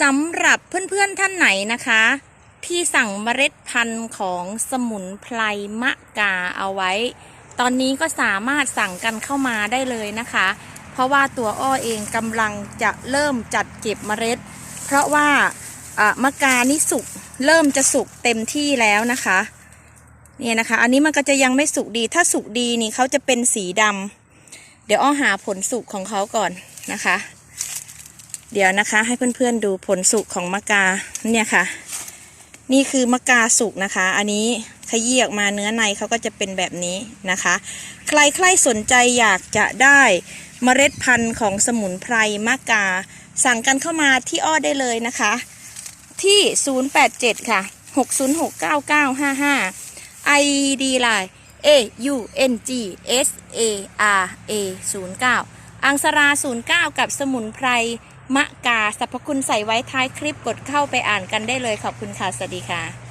สำหรับเพื่อนๆท่านไหนนะคะ ที่สั่งเมล็ดพันธุ์ของสมุนไพรมะกาเอาไว้ ตอนนี้ก็สามารถสั่งกันเข้ามาได้เลยนะคะ เพราะว่าตัวอ้อเองกำลังจะเริ่มจัดเก็บเมล็ด เพราะว่ามะกานี่สุกเริ่มจะสุกเต็มที่แล้วนะคะเนี่ยนะคะ อันนี้มันก็จะยังไม่สุกดี ถ้าสุกดีนี่เขาจะเป็นสีดำเดี๋ยวอ้อหาผลสุกของเขาก่อนนะคะ เดี๋ยวนะคะ ให้เพื่อนๆดูผลสุกของมะกาเนี่ยค่ะ นี่คือมะกาสุกนะคะ อันนี้ขยี้ออกมาเนื้อในเขาก็จะเป็นแบบนี้นะคะ ใครใครสนใจอยากจะได้เมล็ดพันธุ์ของสมุนไพรมะกา สั่งกันเข้ามาที่อ้อได้เลยนะคะ ที่ 087 ค่ะ 6069955 ID ไลน์ A U N G S A R A 09 อังสรา 09 กับสมุนไพรมะกาสรรพคุณใส่ไว้ท้ายคลิปกดเข้าไปอ่านกันได้เลยขอบคุณค่ะ สวัสดีค่ะ